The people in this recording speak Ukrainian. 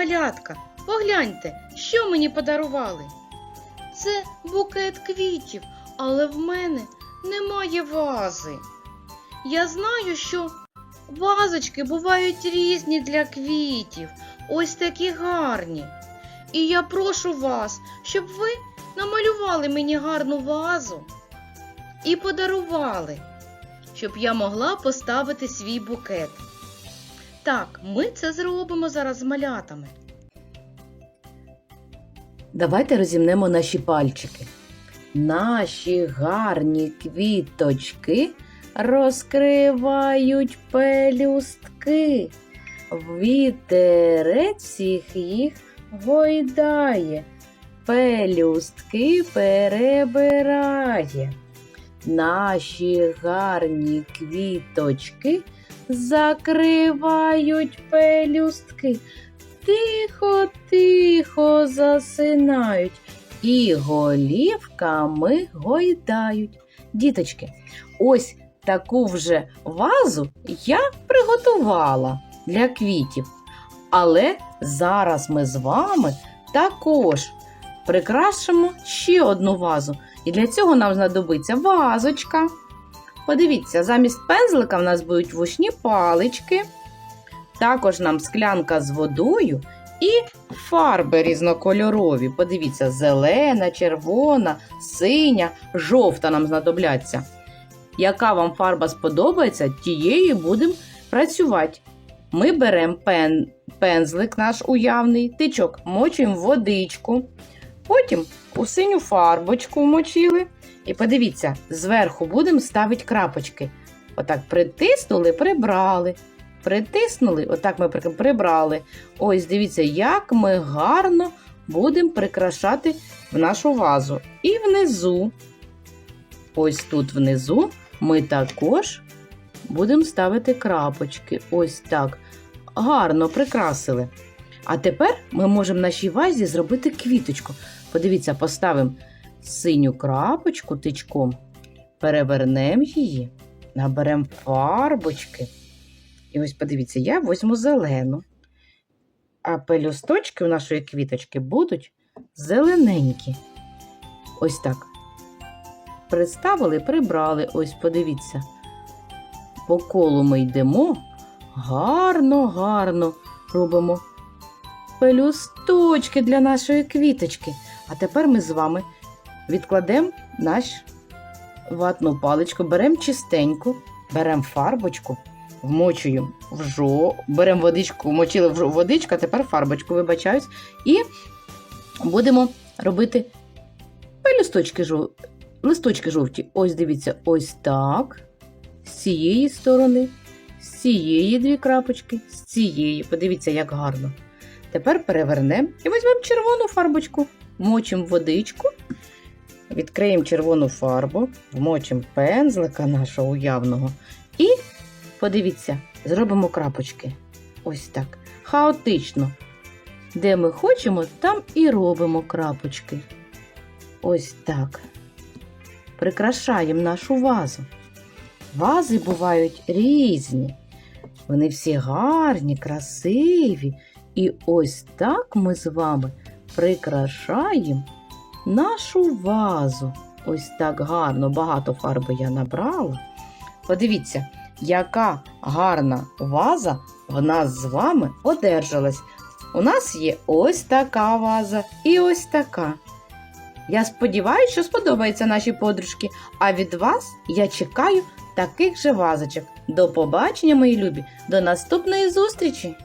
малятка, погляньте, що мені подарували. Це букет квітів, але в мене немає вази. Я знаю, що вазочки бувають різні для квітів, ось такі гарні. І я прошу вас, щоб ви намалювали мені гарну вазу і подарували, щоб я могла поставити свій букет. Так, ми це зробимо зараз з малятами. Давайте розімнемо наші пальчики. Наші гарні квіточки розкривають пелюстки. Вітерець всіх їх гойдає, пелюстки перебирає. Наші гарні квіточки закривають пелюстки. Тихо, тихо засинають і голівками гойдають. Діточки, ось таку вже вазу я приготувала для квітів. Але зараз ми з вами також прикрашимо ще одну вазу. І для цього нам знадобиться вазочка. Подивіться, замість пензлика в нас будуть вушні палички. Також нам склянка з водою і фарби різнокольорові. Подивіться, зелена, червона, синя, жовта нам знадобляться. Яка вам фарба сподобається, тією будемо працювати. Ми беремо пен, пензлик наш уявний, тичок мочуємо в водичку, потім у синю фарбочку вмочили. І подивіться, зверху будемо ставити крапочки. Отак притиснули, прибрали. Притиснули, отак ми прибрали. Ось дивіться, як ми гарно будемо прикрашати в нашу вазу. І внизу, ось тут внизу, ми також будемо ставити крапочки. Ось так. Гарно прикрасили. А тепер ми можемо нашій вазі зробити квіточку. Подивіться, поставимо синю крапочку тичком, перевернемо її, наберемо фарбочки. І ось подивіться, я візьму зелену. А пелюсточки у нашої квіточки будуть зелененькі. Ось так. Приставили, прибрали. Ось, подивіться. По колу ми йдемо. Гарно, гарно робимо пелюсточки для нашої квіточки. А тепер ми з вами відкладемо наш ватну паличку, беремо чистеньку, беремо фарбочку, вмочуємо в жо, беремо водичку, вмочили в водичку, а тепер фарбочку, вибачаюсь, і будемо робити пелюсточки жов... листочки жовті. Ось дивіться, ось так. З цієї сторони, з цієї дві крапочки, з цієї. Подивіться, як гарно. Тепер перевернемо і візьмемо червону фарбочку, вмочимо водичку, відкриємо червону фарбу, вмочимо пензлика нашого уявного і подивіться, зробимо крапочки. Ось так. Хаотично. Де ми хочемо, там і робимо крапочки. Ось так. Прикрашаємо нашу вазу. Вази бувають різні. Вони всі гарні, красиві. І ось так ми з вами прикрашаємо нашу вазу. Ось так гарно, багато фарби я набрала. Подивіться, яка гарна ваза в нас з вами одержалась. У нас є ось така ваза і ось така. Я сподіваюся, що сподобається наші подружки, а від вас я чекаю таких же вазочок. До побачення, мої любі, до наступної зустрічі!